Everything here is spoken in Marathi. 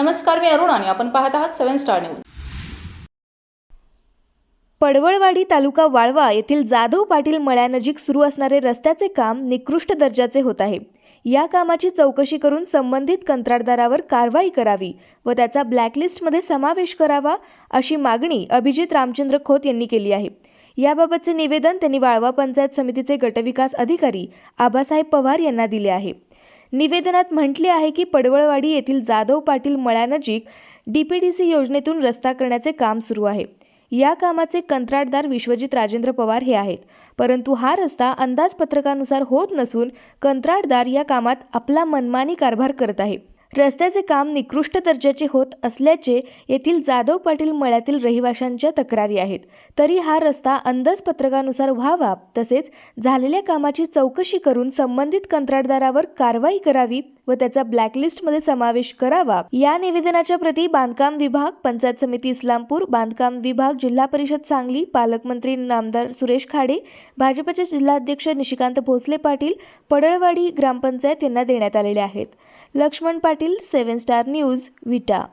नमस्कार मी अरुण आणि आपण पाहत आहात seven star news. Padavalwadi taluka Walwa येथील जाधव पाटील मळ्यानजीक सुरू असणारे रस्त्याचे काम निकृष्ट दर्जाचे होत आहे. या कामाची चौकशी करून संबंधित कंत्राटदारावर कारवाई करावी व त्याचा ब्लॅकलिस्टमध्ये समावेश करावा अशी मागणी अभिजित रामचंद्र खोत यांनी केली आहे. याबाबतचे निवेदन त्यांनी वाळवा पंचायत समितीचे गटविकास अधिकारी आबासाहेब पवार यांना दिले आहे. निवेदनात म्हटले आहे की पडवळवाडी येथील जाधव पाटील मळ्यानजीक डीपीडीसी योजनेतून रस्ता करण्याचे काम सुरू आहे. या कामाचे कंत्राटदार विश्वजित राजेंद्र पवार हे आहेत. परंतु हा रस्ता अंदाजपत्रकानुसार होत नसून कंत्राटदार या कामात आपला मनमानी कारभार करत आहे. रस्त्याचे काम निकृष्ट दर्जाचे होत असल्याचे येथील जाधव पाटील मळ्यातील रहिवाशांच्या तक्रारी आहेत. तरी हा रस्ता अंदाजपत्रकानुसार व्हावा तसेच झालेल्या कामाची चौकशी करून संबंधित कंत्राटदारावर कारवाई करावी व त्याचा ब्लॅकलिस्टमध्ये समावेश करावा या निवेदनाच्या प्रती बांधकाम विभाग पंचायत समिती इस्लामपूर बांधकाम विभाग जिल्हा परिषद सांगली पालकमंत्री नामदार सुरेश खाडे भाजपचे जिल्हाध्यक्ष निशिकांत भोसले पाटील पडळवाडी ग्रामपंचायत यांना देण्यात आलेले आहेत. Laxman Patil seven star news Vita